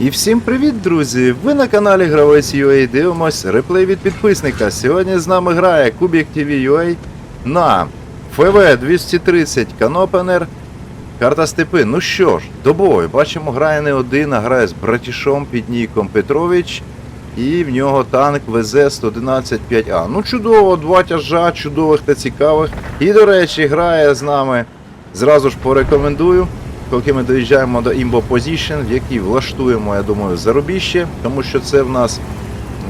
І всім привіт, друзі! Ви на каналі Гравець UA дивимось реплей від підписника. Сьогодні з нами грає Кубік TV на ФВ 230 Канопенер. Карта степи. Ну що ж, до бою. Бачимо, грає не один, а грає з братішом під ніком Петрович. І в нього танк ВЗ-111-5А. Ну чудово, два тяжа, чудових та цікавих. І, до речі, грає з нами. Зразу ж порекомендую. Поки ми доїжджаємо до Imbo Position, в якій влаштуємо, я думаю, зарубіще, тому що це в нас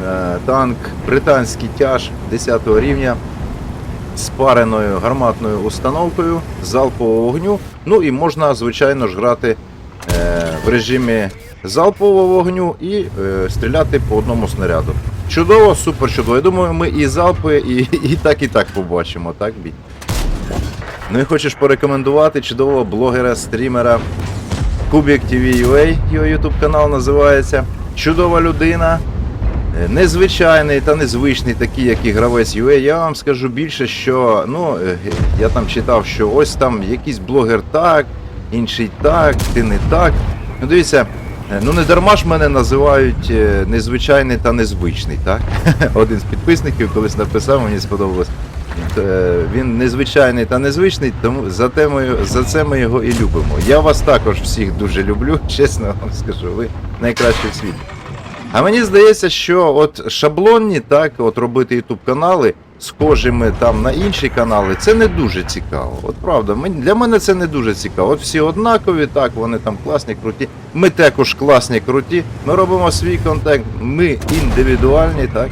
е, танк британський тяж 10 рівня з пареною гарматною установкою залпового вогню. Ну і можна, звичайно ж, грати е, в режимі залпового вогню і е, стріляти по одному снаряду. Чудово, супер чудово. Я думаю, ми і залпи, і, і так, і так побачимо, так, бій? Ну і хочеш порекомендувати чудового блогера, стрімера Kubik TV UA, його YouTube канал називається. Чудова людина, е, незвичайний та незвичний, такий, як і гравець UA. Я вам скажу більше, що ну, е, я там читав, що ось там якийсь блогер так, інший так, ти не так. Ну дивіться, е, ну не дарма ж мене називають незвичайний та незвичний, так? Один з підписників колись написав, мені сподобалось. Е, Він незвичайний та незвичний, тому за, те ми, за це ми його і любимо. Я вас також всіх дуже люблю, чесно вам скажу, ви найкращі в світі. А мені здається, що от шаблонні, так, от робити YouTube канали, схожими там на інші канали, це не дуже цікаво. От правда, для мене це не дуже цікаво. От всі однакові, так, вони там класні, круті. Ми також класні, круті. Ми робимо свій контент, ми індивідуальні, так.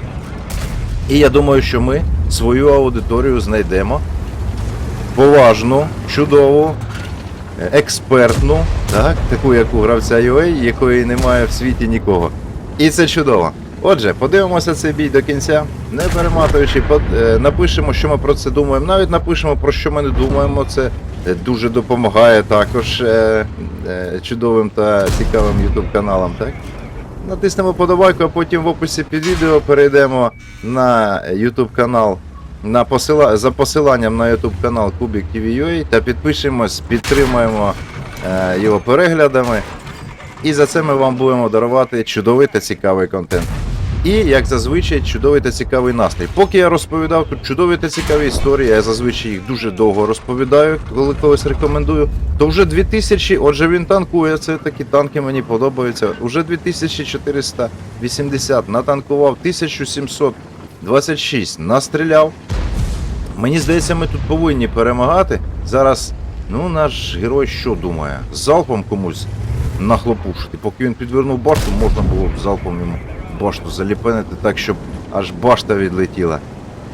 І я думаю, що ми свою аудиторію знайдемо поважну, чудову, експертну, так, таку як у гравця UA, якої немає в світі нікого. І це чудово. Отже, подивимося цей бій до кінця, не перематуючи, е, напишемо, що ми про це думаємо. Навіть напишемо, про що ми не думаємо. Це е, дуже допомагає також е, чудовим та цікавим YouTube каналам. Так? Натиснемо подобайку, а потім в описі під відео перейдемо на YouTube канал. На посила... За посиланням на YouTube канал Кубік TV.ua та підпишемось, підтримаємо е, його переглядами. І за це ми вам будемо дарувати чудовий та цікавий контент. І, як зазвичай, чудовий та цікавий настрій. Поки я розповідав тут чудові та цікаві історії, я зазвичай їх дуже довго розповідаю, коли когось рекомендую. То вже 2000, отже він танкує, це такі танки мені подобаються. Уже 2480 натанкував 1726 настріляв. Мені здається, ми тут повинні перемагати. Зараз, ну, наш герой що думає? Залпом комусь нахлопушити. Поки він підвернув башту, можна було б залпом йому башту заліпенити так, щоб аж башта відлетіла.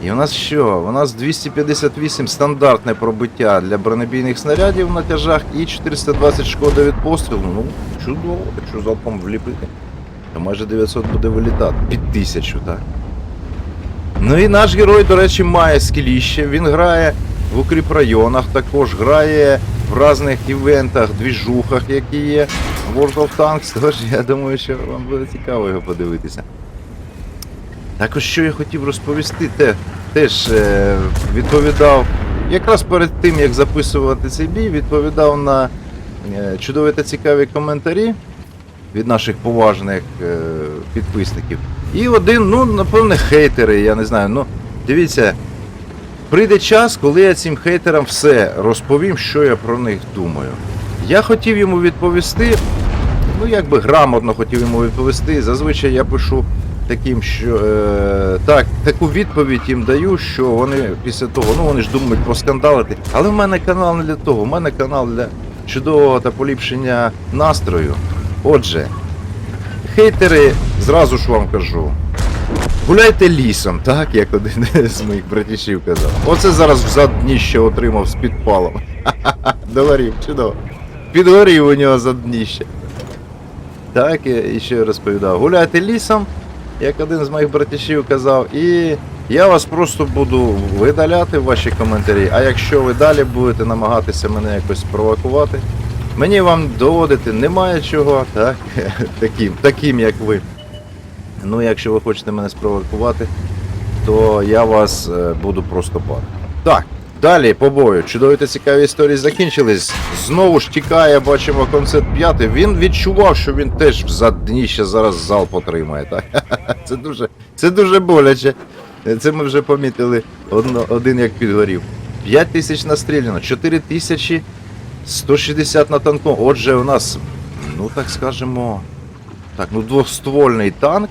І у нас що? У нас 258 стандартне пробиття для бронебійних снарядів на тяжах і 420 шкоди від пострілу. Ну, чудово, якщо залпом вліпити, то майже 900 буде вилітати. Під 1000, так? Ну і наш герой, до речі, має скіліще. Він грає в укріпрайонах, також грає в різних івентах, двіжухах, які є World of Tanks. Тож я думаю, що вам буде цікаво його подивитися. Також що я хотів розповісти, те, теж е, відповідав, якраз перед тим, як записувати цей бій, відповідав на е, чудові та цікаві коментарі від наших поважних е, підписників. І один, ну, напевне, хейтери, я не знаю. Ну, дивіться, прийде час, коли я цим хейтерам все розповім, що я про них думаю. Я хотів йому відповісти, ну якби грамотно хотів йому відповісти. Зазвичай я пишу таким, що е, так, таку відповідь їм даю, що вони після того, ну вони ж думають проскандалити. Але в мене канал не для того, в мене канал для чудового та поліпшення настрою. Отже, хейтери, зразу ж вам кажу. Гуляйте лісом, так, як один з моїх братішів казав. Оце зараз взад дніще отримав з підпалом. Ха-ха-ха, чудово. Підгорів у нього за дніще. Так, і ще розповідав. Гуляйте лісом, як один з моїх братішів казав, і я вас просто буду видаляти ваші коментарі. А якщо ви далі будете намагатися мене якось спровокувати, мені вам доводити немає чого, так? Таким, таким як ви. Ну, якщо ви хочете мене спровокувати, то я вас е, буду просто бати. Так, Далі по бою. Чудові та цікаві історії закінчились. Знову ж тікає, бачимо концерт п'ятий. Він відчував, що він теж в задніще зараз залп отримає. Так? Це дуже, це дуже боляче. Це ми вже помітили одно, один як підгорів. 5 тисяч настріляно, 4 тисячі 160 на танку. Отже, у нас, ну так скажемо, так, ну двоствольний танк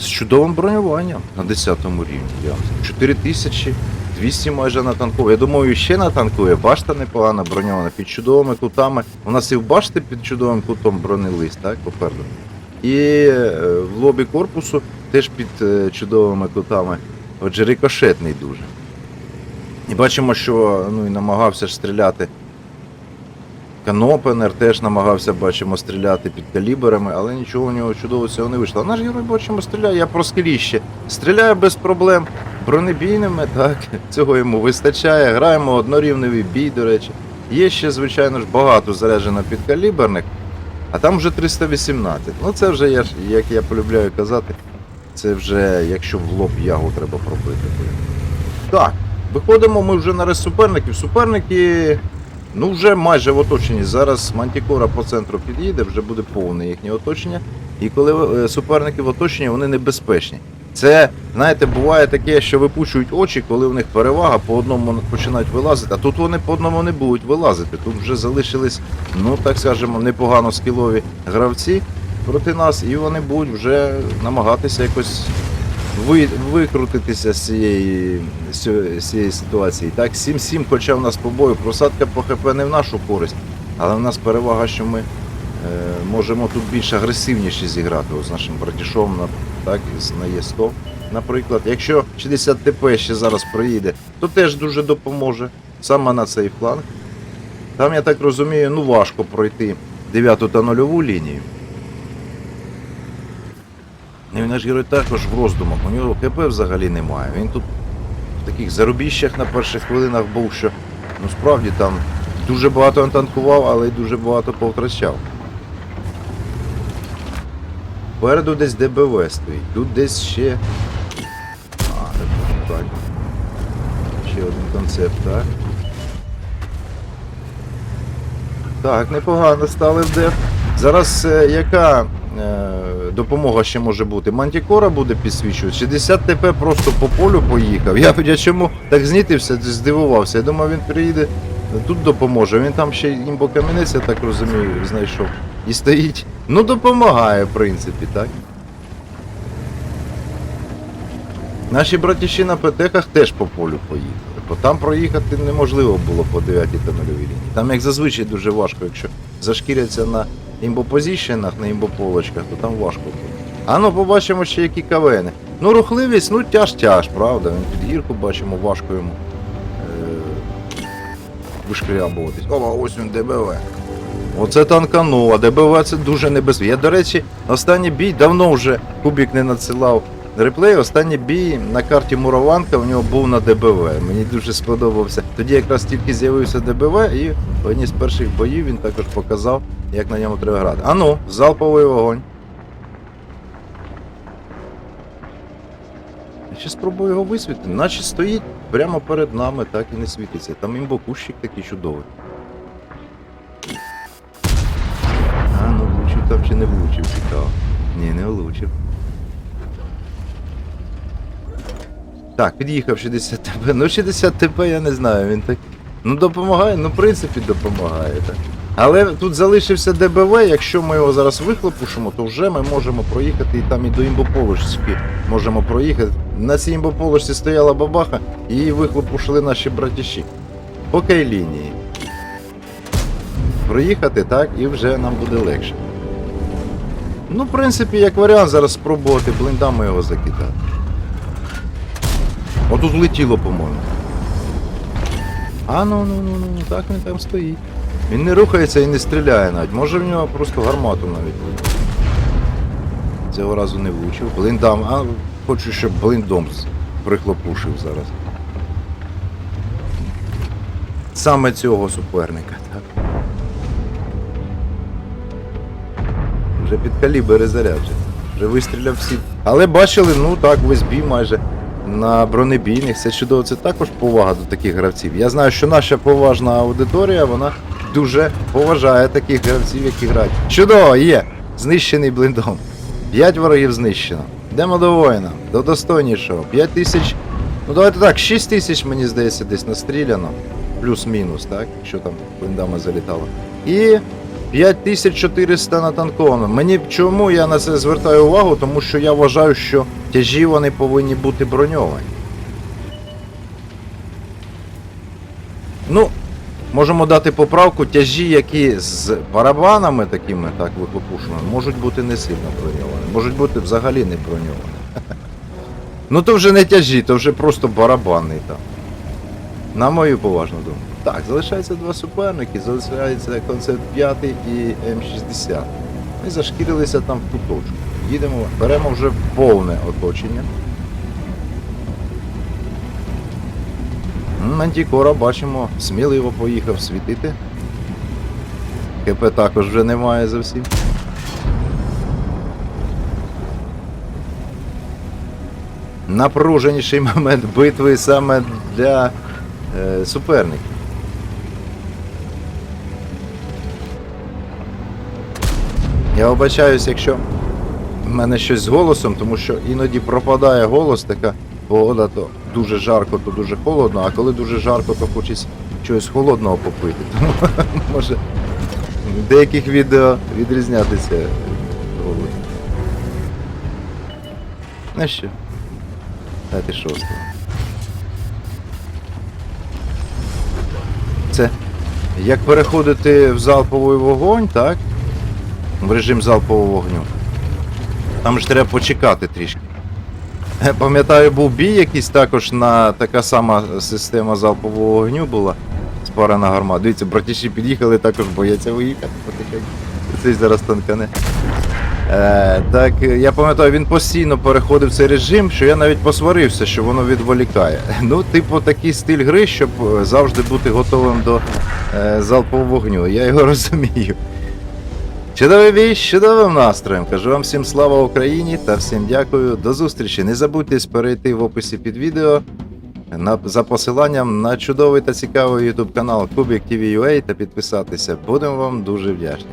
з чудовим бронюванням на 10 рівні. Я. 4200 майже на танку. Я думаю, ще натанкує. Башта непогано броньована під чудовими кутами. У нас і в башти під чудовим кутом бронелист, так, попереду. І е, в лобі корпусу теж під е, чудовими кутами. Отже, рикошетний дуже. І бачимо, що ну, і намагався ж стріляти. Канопенер теж намагався, бачимо, стріляти під калібрами, але нічого у нього чудово цього не вийшло. А наш герой, бачимо, стріляє, я про скеліще. Стріляє без проблем. Бронебійними, так, цього йому вистачає. Граємо однорівневий бій, до речі. Є ще, звичайно ж, багато заряджено під каліберних, а там вже 318. Ну це вже, як я полюбляю казати, це вже якщо в лоб ягу треба пробити. Так, виходимо ми вже на рез суперників. Суперники Ну, вже майже в оточенні. Зараз Мантікора по центру під'їде, вже буде повне їхнє оточення. І коли е, суперники в оточенні, вони небезпечні. Це, знаєте, буває таке, що випучують очі, коли в них перевага, по одному починають вилазити, а тут вони по одному не будуть вилазити. Тут вже залишились, ну так скажемо, непогано скілові гравці проти нас, і вони будуть вже намагатися якось ви, викрутитися з цієї, з цієї- ситуації. Так, 7-7, хоча в нас по бою, просадка по ХП не в нашу користь, але в нас перевага, що ми е, можемо тут більш агресивніше зіграти з нашим братішом на, так, на Є100, наприклад. Якщо 60 ТП ще зараз проїде, то теж дуже допоможе саме на цей фланг. Там, я так розумію, ну важко пройти 9 та нульову лінію. Він наш герой також в роздумах. У нього КП взагалі немає. Він тут в таких зарубіщах на перших хвилинах був, що ну справді там дуже багато танкував, але й дуже багато повтрачав. Попереду десь ДБВ стоїть. Тут десь ще. А, так. Ще один концепт, так. Так, непогано стали в деф. Зараз е, яка допомога ще може бути? Мантікора буде підсвічувати. 60 ТП просто по полю поїхав. Я, я чому так знітився, здивувався. Я думав, він приїде, тут допоможе. Він там ще імбокамінець, я так розумію, знайшов. І стоїть. Ну, допомагає, в принципі, так? Наші братіші на ПТХах теж по полю поїхали. Бо там проїхати неможливо було по 9 та 0 лінії. Там, як зазвичай, дуже важко, якщо зашкіряться на імбопозіщенах, на імбополочках, то там важко. А ну побачимо ще які кавени. Ну, рухливість, ну тяж-тяж, правда. Він під гірку бачимо, важко йому е- вишкрябуватись. О, ось він ДБВ. Оце танканув, а ДБВ це дуже небезпечно. Я, до речі, останній бій давно вже Кубік не надсилав реплей. Останній бій на карті Мурованка у нього був на ДБВ. Мені дуже сподобався. Тоді якраз тільки з'явився ДБВ, і в одній з перших боїв він також показав, як на ньому треба грати. Ану, залповий вогонь. Я ще спробую його висвітлити. Наче стоїть прямо перед нами, так і не світиться. Там імбокущик такий чудовий. А, ну влучив там чи не влучив, цікаво. Ні, не влучив. Так, під'їхав 60 ТП. Ну 60 ТП я не знаю, він так. Ну допомагає, ну в принципі допомагає, так. Але тут залишився ДБВ, якщо ми його зараз вихлопушимо, то вже ми можемо проїхати і там і до імбополочки можемо проїхати. На цій імбополочці стояла бабаха і її вихлопушили наші братіші. По лінії. Проїхати, так, і вже нам буде легше. Ну, в принципі, як варіант зараз спробувати блиндами його закидати. Отут влетіло, по-моєму. А ну ну ну ну, так він там стоїть. Він не рухається і не стріляє навіть. Може в нього просто гармату навіть. Цього разу не влучив. Блиндам, а хочу, щоб блиндом прихлопушив зараз. Саме цього суперника, так. Вже під калібри заряджений. Вже вистріляв всі. Але бачили, ну так, весь бій майже на бронебійних. Це чудово, це також повага до таких гравців. Я знаю, що наша поважна аудиторія, вона дуже поважає таких гравців, які грають. Чудово, є! Знищений блиндом. 5 ворогів знищено. Йдемо до воїна, до достойнішого. 5 тисяч. Ну давайте так, 6 тисяч, мені здається, десь настріляно. Плюс-мінус, так? Якщо там блиндами залітало. І 5400 натанковано. Мені чому я на це звертаю увагу? Тому що я вважаю, що тяжі вони повинні бути броньовані. Ну, можемо дати поправку, тяжі, які з барабанами такими, так, вихлопушеними, можуть бути не сильно броньовані, можуть бути взагалі не броньовані. Ну то вже не тяжі, то вже просто барабанний там. На мою поважну думку. Так, залишається два суперники, залишається концепт 5 і М60. Ми зашкірилися там в куточку. Їдемо, беремо вже повне оточення. Мантікора, бачимо, сміливо поїхав світити. КП також вже немає зовсім. Напруженіший момент битви саме для суперників. Я вибачаюсь, якщо в мене щось з голосом, тому що іноді пропадає голос, така погода, то дуже жарко, то дуже холодно, а коли дуже жарко, то хочеться чогось холодного попити. Тому може в деяких відео відрізнятися голос. Ну що, дайте шостого. Це як переходити в залповий вогонь, так? В режим залпового вогню. Там ж треба почекати трішки. Пам'ятаю, був бій якийсь також на така сама система залпового вогню була. Спарена гармата. Дивіться, братіші під'їхали, також бояться виїхати. Цей зараз танкане. Е, так, я пам'ятаю, він постійно переходив цей режим, що я навіть посварився, що воно відволікає. Ну, типу, такий стиль гри, щоб е, завжди бути готовим до е, залпового вогню. Я його розумію. Чудовий бій чудовим настроєм. Кажу вам всім слава Україні та всім дякую. До зустрічі. Не забудьте перейти в описі під відео на, за посиланням на чудовий та цікавий YouTube канал Kubik TV та підписатися. Будемо вам дуже вдячні.